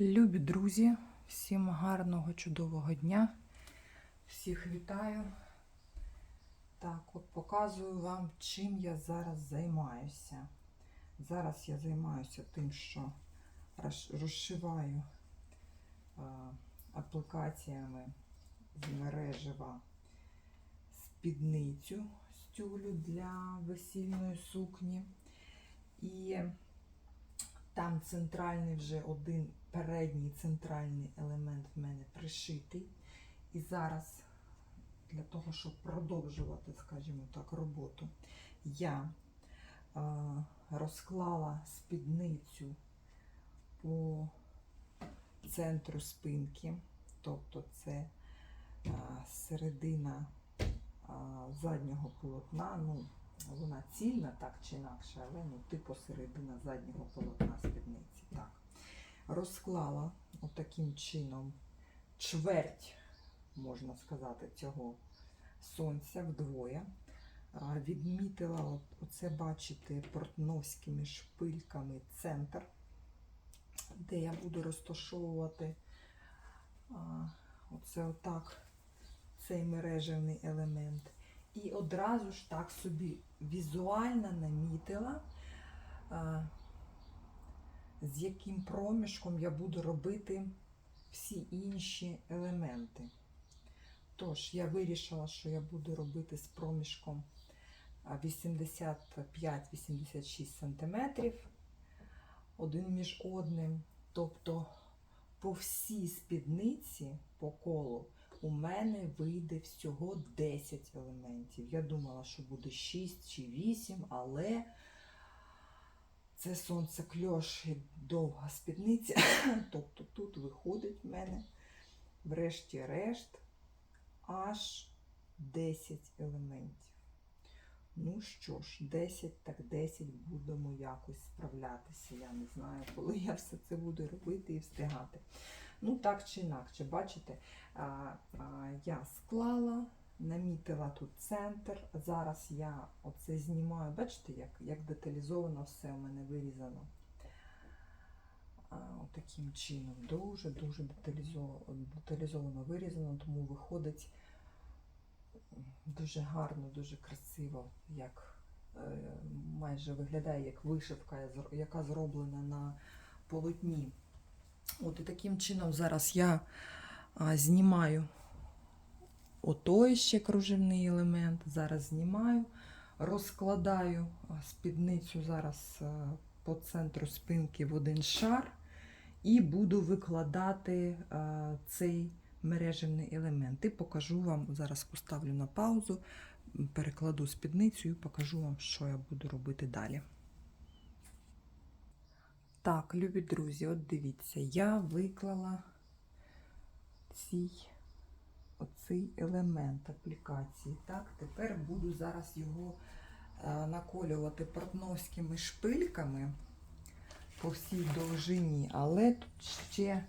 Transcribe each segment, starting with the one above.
Любі друзі, всім гарного, чудового дня. Всіх вітаю. Так, от показую вам, чим я зараз займаюся. Зараз я займаюся тим, що розшиваю аплікаціями з мережева спідницю з тюлю для весільної сукні. І там центральний вже один передній центральний елемент в мене пришитий. І зараз для того, щоб продовжувати, скажімо так, роботу, я е, розклала спідницю по центру спинки, тобто це е, середина е, заднього полотна. Ну, вона цільна, так чи інакше, але ну, типу середина заднього полотна спідниці. Так. Розклала отаким чином чверть, можна сказати, цього сонця вдвоє. Відмітила, оце бачите, портновськими шпильками центр, де я буду розташовувати оце отак цей мережевний елемент. І одразу ж так собі візуально намітила, з яким проміжком я буду робити всі інші елементи. Тож, я вирішила, що я буду робити з проміжком 85-86 см один між одним. Тобто по всій спідниці по колу у мене вийде всього 10 елементів. Я думала, що буде 6 чи 8, але це сонце кльош і довга спідниця. Тобто тут виходить в мене, врешті-решт, аж 10 елементів. Ну що ж, 10 так 10 будемо якось справлятися. Я не знаю, коли я все це буду робити і встигати. Ну, так чи інакше, бачите, я склала, намітила тут центр. Зараз я оце знімаю. Бачите, як, як деталізовано все у мене вирізано. А, Отаким чином. Дуже-дуже деталізовано, деталізовано вирізано, тому виходить дуже гарно, дуже красиво, як е, майже виглядає як вишивка, яка зроблена на полотні. От і таким чином зараз я знімаю отой ще кружевний елемент. Зараз знімаю, розкладаю спідницю зараз по центру спинки в один шар і буду викладати цей мережевний елемент. І покажу вам, зараз поставлю на паузу, перекладу спідницю і покажу вам, що я буду робити далі. Так, любі друзі, от дивіться, я виклала цей, елемент аплікації. Так, тепер буду зараз його е, наколювати портновськими шпильками по всій довжині, але тут ще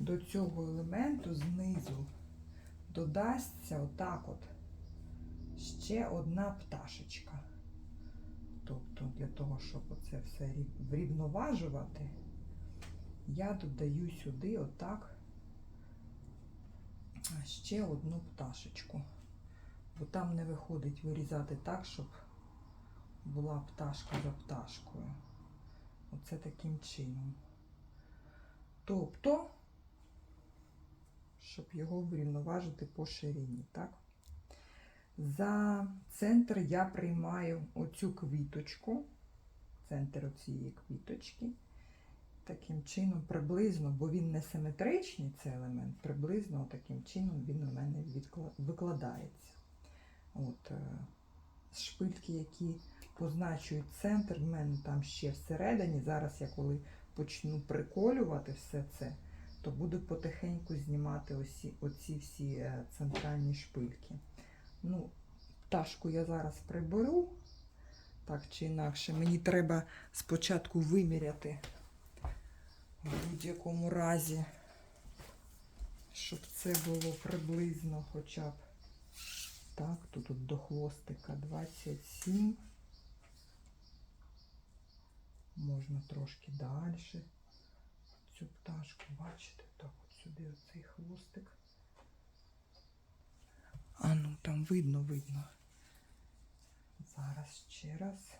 до цього елементу знизу додасться отак от ще одна пташечка. Тобто для того, щоб це все врівноважувати, я додаю сюди отак ще одну пташечку. Бо там не виходить вирізати так, щоб була пташка за пташкою. Оце таким чином. Тобто, щоб його врівноважити по ширині, так? За центр я приймаю оцю квіточку, центр оцієї квіточки. Таким чином, приблизно, бо він не симетричний, цей елемент, приблизно таким чином він у мене викладається. От, е, шпильки, які позначують центр, в мене там ще всередині. Зараз я коли почну приколювати все це, то буду потихеньку знімати осі, оці всі е, центральні шпильки. Ну, пташку я зараз приберу, так чи інакше. Мені треба спочатку виміряти в будь-якому разі, щоб це було приблизно хоча б. Так, тут до хвостика 27. Можна трошки далі цю пташку. пташку, бачите, так от сюди оцей хвостик. А ну там видно, видно. Зараз ще раз.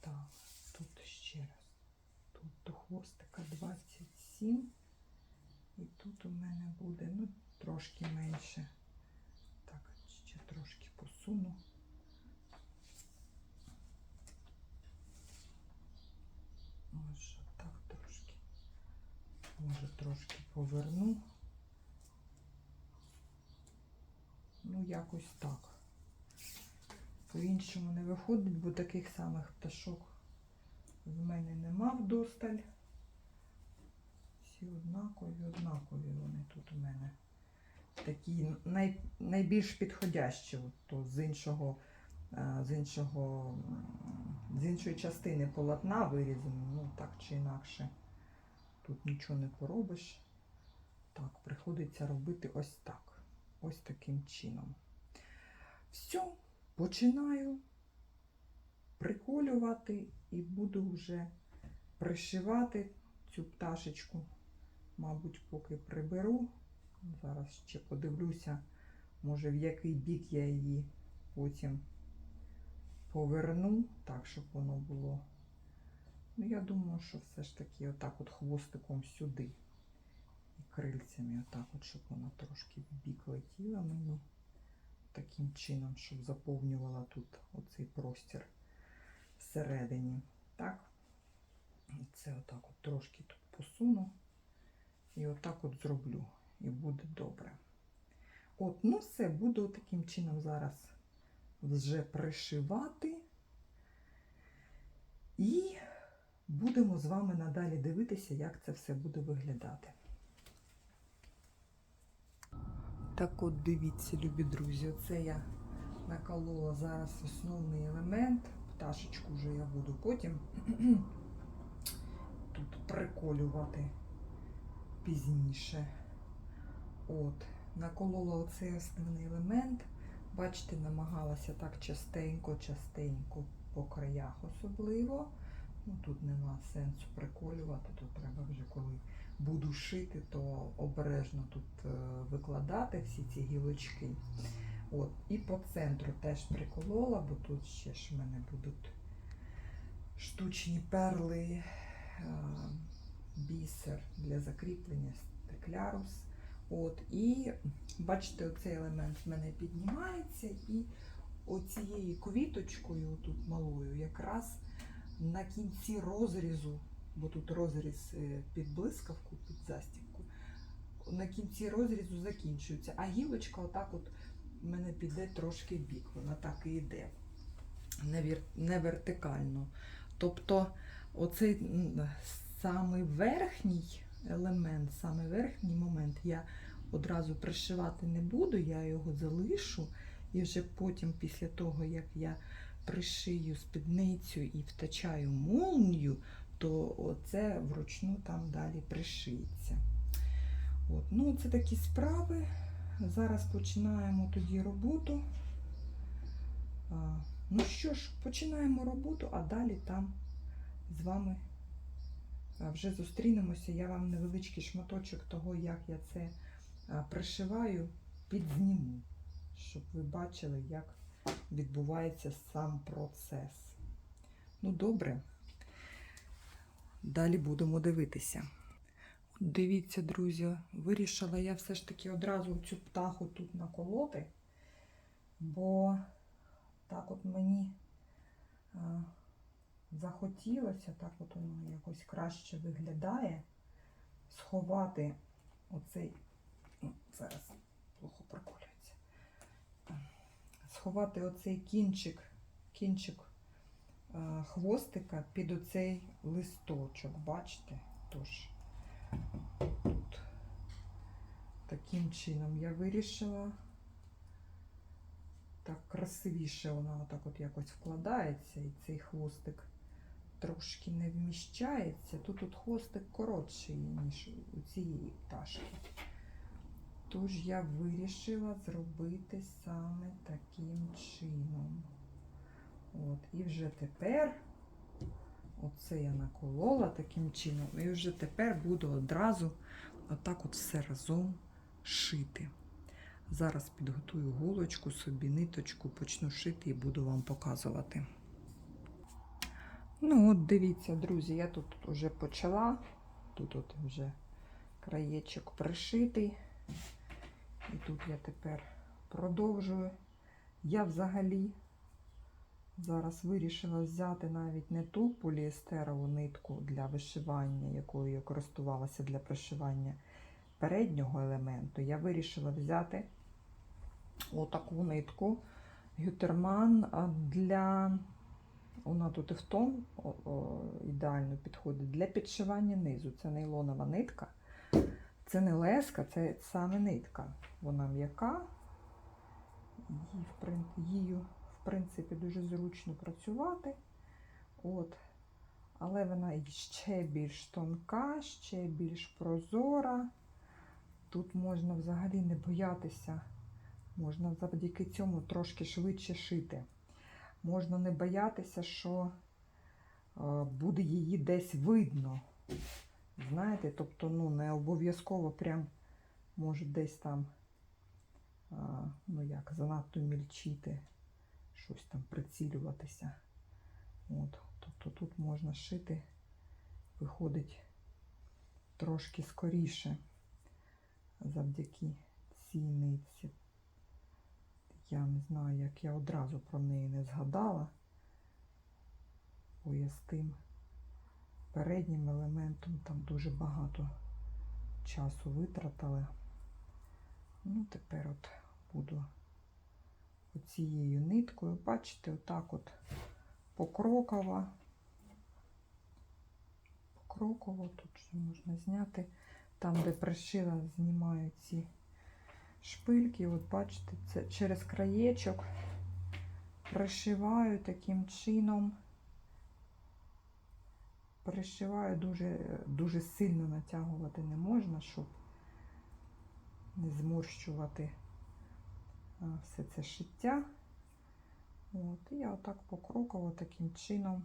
Так, тут ще раз. Тут до хвостика 27. І тут у мене буде, ну, трошки менше. Так, ще трошки посуну. Може, так трошки. Може, трошки поверну. Ну, якось так. По-іншому не виходить, бо таких самих пташок в мене нема вдосталь. Всі однакові, однакові вони тут у мене. Такі най, найбільш підходящі, то з іншого, е, з іншого, з іншої частини полотна вирізані, ну так чи інакше. Тут нічого не поробиш. Так, приходиться робити ось так. Ось таким чином. Все, починаю приколювати і буду вже пришивати цю пташечку. Мабуть, поки приберу. Зараз ще подивлюся, може в який бік я її потім поверну, так, щоб воно було. Ну, я думаю, що все ж таки отак от хвостиком сюди. І крильцями отак от, щоб вона трошки в бік летіла мені. Таким чином, щоб заповнювала тут оцей простір всередині. Так. Це отак от трошки тут посуну. І отак от зроблю. І буде добре. От, ну все, буду таким чином зараз вже пришивати. І будемо з вами надалі дивитися, як це все буде виглядати. Так от дивіться, любі друзі, оце я наколола зараз основний елемент. Пташечку вже я буду потім тут приколювати пізніше. От, наколола оцей основний елемент. Бачите, намагалася так частенько-частенько по краях особливо. Ну, тут нема сенсу приколювати, тут треба вже коли буду шити, то обережно тут е, викладати всі ці гілочки. От. І по центру теж приколола, бо тут ще ж в мене будуть штучні перли, е, бісер для закріплення, стеклярус. От. І бачите, оцей елемент в мене піднімається, і оцією квіточкою, тут малою, якраз на кінці розрізу, бо тут розріз е, під блискавку, під застібку, на кінці розрізу закінчується, а гілочка отак от в мене піде трошки бік, вона так і йде, не, вертикально. Тобто оцей самий верхній елемент, самий верхній момент я одразу пришивати не буду, я його залишу, і вже потім, після того, як я пришию спідницю і втачаю молнію, то це вручну там далі пришиється. От. Ну, це такі справи. Зараз починаємо тоді роботу. Ну що ж, починаємо роботу, а далі там з вами вже зустрінемося. Я вам невеличкий шматочок того, як я це пришиваю, підзніму, щоб ви бачили, як відбувається сам процес. Ну, добре. Далі будемо дивитися. Дивіться, друзі, вирішила я все ж таки одразу цю птаху тут наколоти, бо так от мені а, захотілося, так от воно якось краще виглядає, сховати оцей, ну, зараз плохо проколюється, сховати оцей кінчик, кінчик а, хвостика під оцей листочок, бачите? Тож. Тут таким чином я вирішила. Так красивіше вона отак от якось вкладається, і цей хвостик трошки не вміщається. Тут от хвостик коротший, ніж у цієї пташки. Тож я вирішила зробити саме таким чином. От, і вже тепер Оце я наколола таким чином. І вже тепер буду одразу отак от все разом шити. Зараз підготую голочку, собі ниточку, почну шити і буду вам показувати. Ну, от дивіться, друзі, я тут вже почала. Тут от вже краєчок пришитий. І тут я тепер продовжую. Я взагалі зараз вирішила взяти навіть не ту поліестерову нитку для вишивання, якою я користувалася для пришивання переднього елементу. Я вирішила взяти отаку нитку гютерман для. Вона тут і в о, ідеально підходить для підшивання низу. Це нейлонова нитка. Це не леска, це саме нитка. Вона м'яка. Її, в принципі, дуже зручно працювати. От. Але вона ще більш тонка, ще більш прозора. Тут можна взагалі не боятися. Можна завдяки цьому трошки швидше шити. Можна не боятися, що е, буде її десь видно. Знаєте, тобто, ну, не обов'язково прям може десь там, ну як, занадто мільчити, щось там прицілюватися. От, тобто тут можна шити, виходить трошки скоріше завдяки цій нитці. Я не знаю, як я одразу про неї не згадала, бо я з тим переднім елементом там дуже багато часу витратили. Ну, тепер от буду оцією ниткою, бачите, отак от покроково. Покроково, тут можна зняти. Там, де пришила, знімаю ці шпильки. От бачите, це через краєчок пришиваю таким чином. Пришиваю дуже, дуже сильно натягувати не можна, щоб не зморщувати все це шиття. От, і я отак покроково таким чином.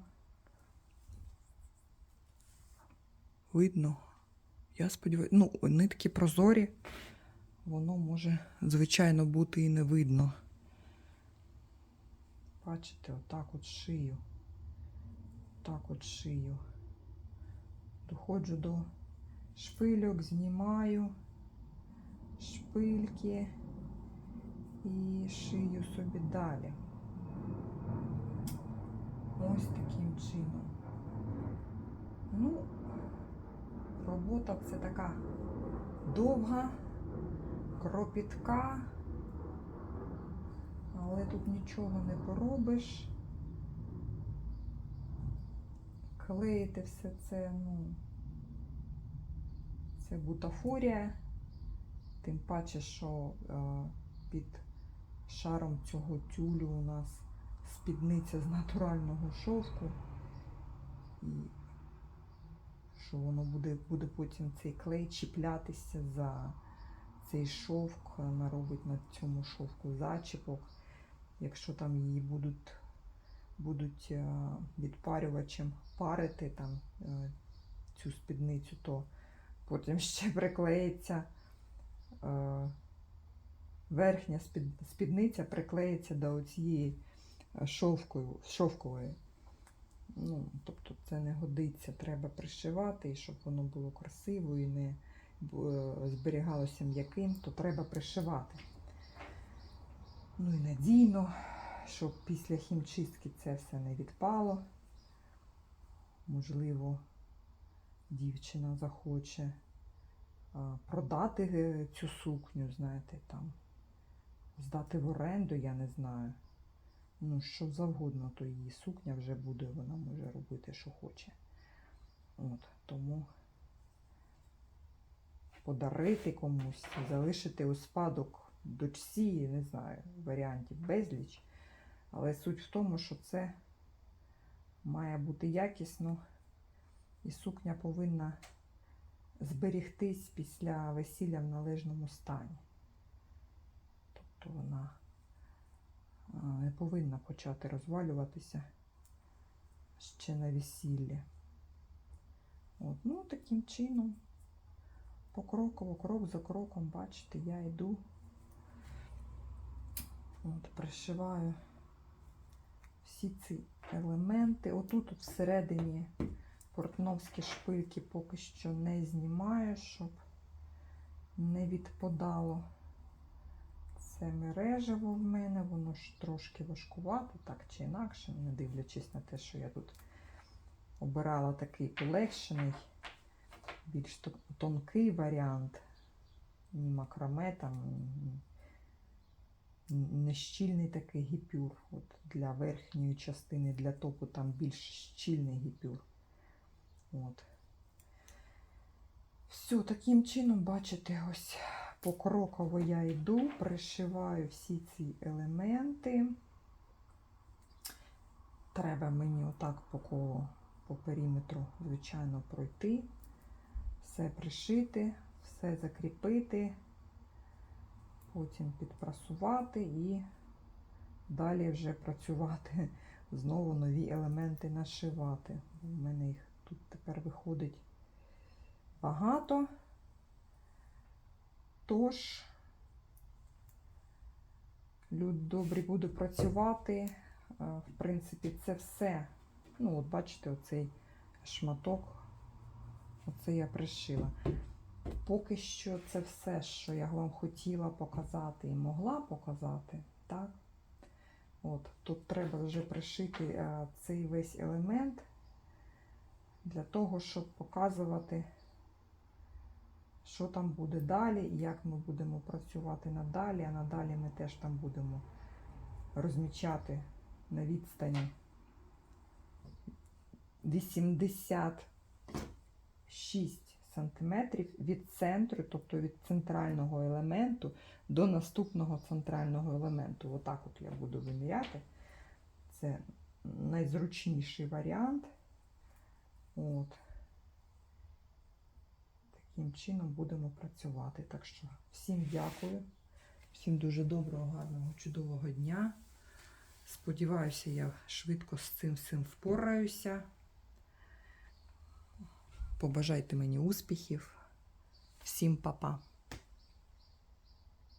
Видно. Я сподіваюся, ну, нитки прозорі, воно може, звичайно, бути і не видно. Бачите, отак от шию. Так от шию. Доходжу до шпильок, знімаю шпильки і шию собі далі. Ось таким чином. Ну, робота це така довга, кропітка, але тут нічого не поробиш. Клеїти все це, ну, це бутафорія, тим паче, що е, під шаром цього тюлю у нас спідниця з натурального шовку. І що воно буде, буде потім цей клей чіплятися за цей шовк, наробить на цьому шовку зачіпок. Якщо там її будуть, будуть е, відпарювачем парити там е, цю спідницю, то потім ще приклеїться е, верхня спідниця приклеїться до цієї шовкової. Ну, тобто це не годиться, треба пришивати, і щоб воно було красиво і не е, зберігалося м'яким, то треба пришивати. Ну і надійно, щоб після хімчистки це все не відпало. Можливо, дівчина захоче продати е, цю сукню, знаєте, там, здати в оренду, я не знаю. Ну, що завгодно, то її сукня вже буде, вона може робити, що хоче. От, тому подарити комусь, залишити у спадок дочці, не знаю, варіантів безліч. Але суть в тому, що це має бути якісно, і сукня повинна зберігтись після весілля в належному стані. Тобто вона а, не повинна почати розвалюватися ще на весіллі. От, ну, таким чином, покроково, крок за кроком, бачите, я йду. От, пришиваю всі ці елементи. Отут от всередині портновські шпильки поки що не знімаю, щоб не відпадало. Це мережево в мене, воно ж трошки важкувато, так чи інакше, не дивлячись на те, що я тут обирала такий полегшений, більш тонкий варіант. Ні макраме, там, не щільний такий гіпюр. От для верхньої частини, для топу там більш щільний гіпюр. От. Все, таким чином, бачите, ось покроково я йду, пришиваю всі ці елементи. Треба мені отак по колу, по периметру, звичайно, пройти, все пришити, все закріпити, потім підпрасувати і далі вже працювати, знову нові елементи нашивати. У мене їх тут тепер виходить багато. Тож, люди добрі буду працювати. Е, В принципі, це все. Ну, от бачите, оцей шматок, оце я пришила. Поки що це все, що я вам хотіла показати і могла показати, так? От, тут треба вже пришити е, цей весь елемент для того, щоб показувати, що там буде далі як ми будемо працювати надалі. А надалі ми теж там будемо розмічати на відстані 86 сантиметрів від центру, тобто від центрального елементу до наступного центрального елементу. Отак от я буду виміряти. Це найзручніший варіант. От. Таким чином будемо працювати. Так що всім дякую. Всім дуже доброго, гарного, чудового дня. Сподіваюся, я швидко з цим всім впораюся. Побажайте мені успіхів. Всім па-па.